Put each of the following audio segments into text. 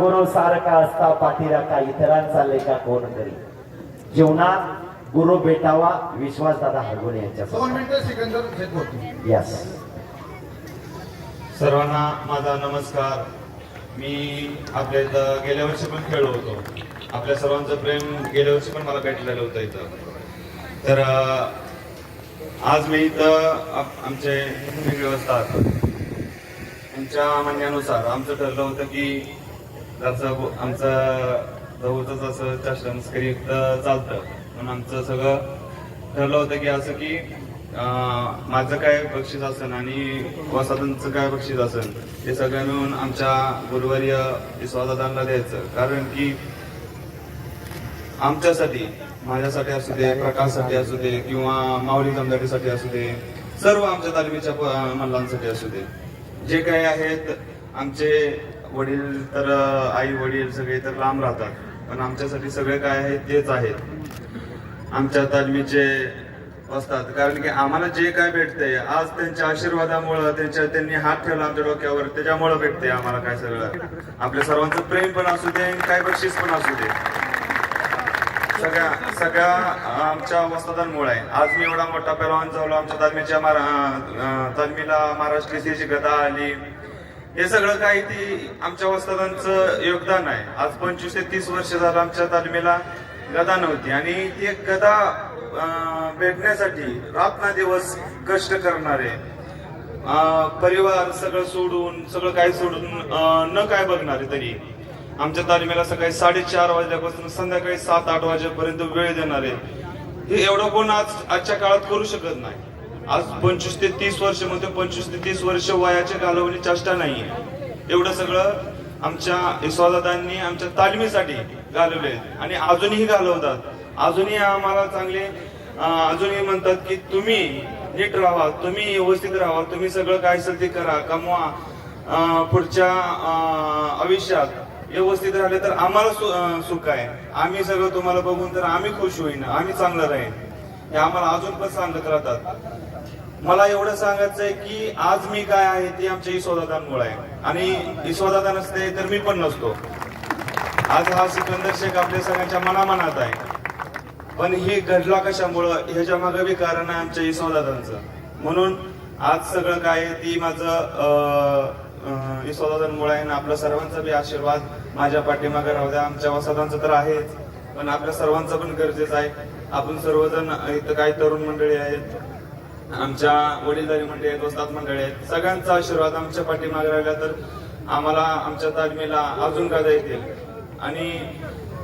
गुरु सारखा असता पाठीराखा इतरांचा लेखा कोण करी जीवनात गुरु भेटावा विश्वासदादा हरगुण दोन यांच्या मिनिटं सिकंदर चेक होतो. यस सर्वांना माझा नमस्कार. मी आपल्या इथं गेल्या वर्षी पण खेळलो होतो. आपल्या सर्वांचं प्रेम गेल्या वर्षी पण मला भेटलेलं होतं इथं. तर आज मी इथं आमचे व्यवस्था यांच्या म्हणण्यानुसार आमचं ठरलं होतं की जसं गो- आमचं जवळच असं चाष्टमस्करी इथं चालतं. म्हणून आमचं सगळं ठरलं होतं की असं की माझं काय बक्षीस असेल आणि वसादांचं काय बक्षीस असेल ते सगळं मिळून आमच्या गुरुवर्य विश्वासदादांना द्यायचं. कारण की आमच्यासाठी माझ्यासाठी असू दे प्रकाशसाठी असू दे किंवा माऊली जमदाटीसाठी असू दे सर्व आमच्या तालमीच्या मल्लांसाठी असू दे. जे काही आहेत आमचे वडील तर आई वडील सगळे तर लांब राहतात. पण आमच्यासाठी सगळे काय आहे तेच आहेत. आमच्या तालमीचे असतात. कारण की आम्हाला जे काय भेटते आज त्यांच्या आशीर्वादामुळं त्यांच्या त्यांनी हात ठेवला आमच्या डोक्यावर त्याच्यामुळं भेटते आम्हाला काय सगळं. आपल्या सर्वांचं प्रेम पण असू दे आणि काय बक्षीस पण असू दे. सगळ्या सगळ्या आमच्या वस्तादांमुळे आहे. आज मी एवढा मोठा पेलवान झालो. आमच्या तालमीच्या तालमीला महाराष्ट्र केसरीची गदा आली. हे सगळं काही ती आमच्या वस्तादांचं योगदान आहे. आज पंचवीस ते तीस वर्ष झालं आमच्या तालमीला गदा नव्हती. आणि ती एक गदा भेटण्यासाठी रात दिवस कष्ट करणारे. परिवार सगळं सोडून सगळं काही सोडून न काय बघणारे तरी. आमच्या तालमीला सकाळी साडेचार वाजल्यापासून संध्याकाळी सात आठ वाजेपर्यंत वेळ देणारे. हे एवढं कोण आज आजच्या काळात करू शकत नाही. आज पंचवीस ते तीस वर्ष म्हणतो पंचवीस ते तीस वर्ष वयाच्या घालवणी चेष्टा नाही एवढं सगळं आमच्या यशवादादांनी आमच्या तालमीसाठी घालवले आणि अजूनही घालवतात. अजूनही आम्हाला चांगले अजूनही म्हणतात की तुम्ही नीट राहा तुम्ही व्यवस्थित राहा तुम्ही सगळं काय असेल ते करा कमवा पुढच्या आयुष्यात व्यवस्थित राहिले तर आम्हाला सु- सुख आहे. आम्ही सगळं तुम्हाला बघून तर आम्ही खुश होईन आम्ही चांगलं राहीन. हे आम्हाला अजून पण सांगत राहतात. मला एवढं सांगायचं आहे की आज मी काय आहे ते आमच्या ईश्वरदादांमुळे आहे. आणि ईश्वरदादा नसते तर मी पण नसतो. आज हा सिकंदर शेख आपल्या सगळ्यांच्या मनामनात आहे. पण हे घडला कशामुळं ह्याच्या मागे बी कारण आहे आमच्या ईश्वरदादांचं म्हणून आज सगळं काय आहे ती माझं ईश्वरदादांमुळे आहे आणि आपल्या सर्वांचा बी आशीर्वाद माझ्या पाठीमागे राहू द्या. आमच्या वसादांचं तर आहेच पण आपल्या सर्वांचं पण गरजेचं आहे. आपण सर्वजण इथं काही तरुण मंडळी आहेत. आमच्या वडीलधारी मंडळी आहेत वस्ताद मंडळी आहेत. सगळ्यांचा आशीर्वाद आमच्या पाठीमागे राहिला तर आम्हाला आमच्या तालमीला अजून गादा येतील. आणि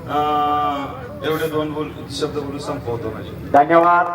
अं, एवढे दोन बोल शब्द बोलून संपवतो म्हणजे. धन्यवाद.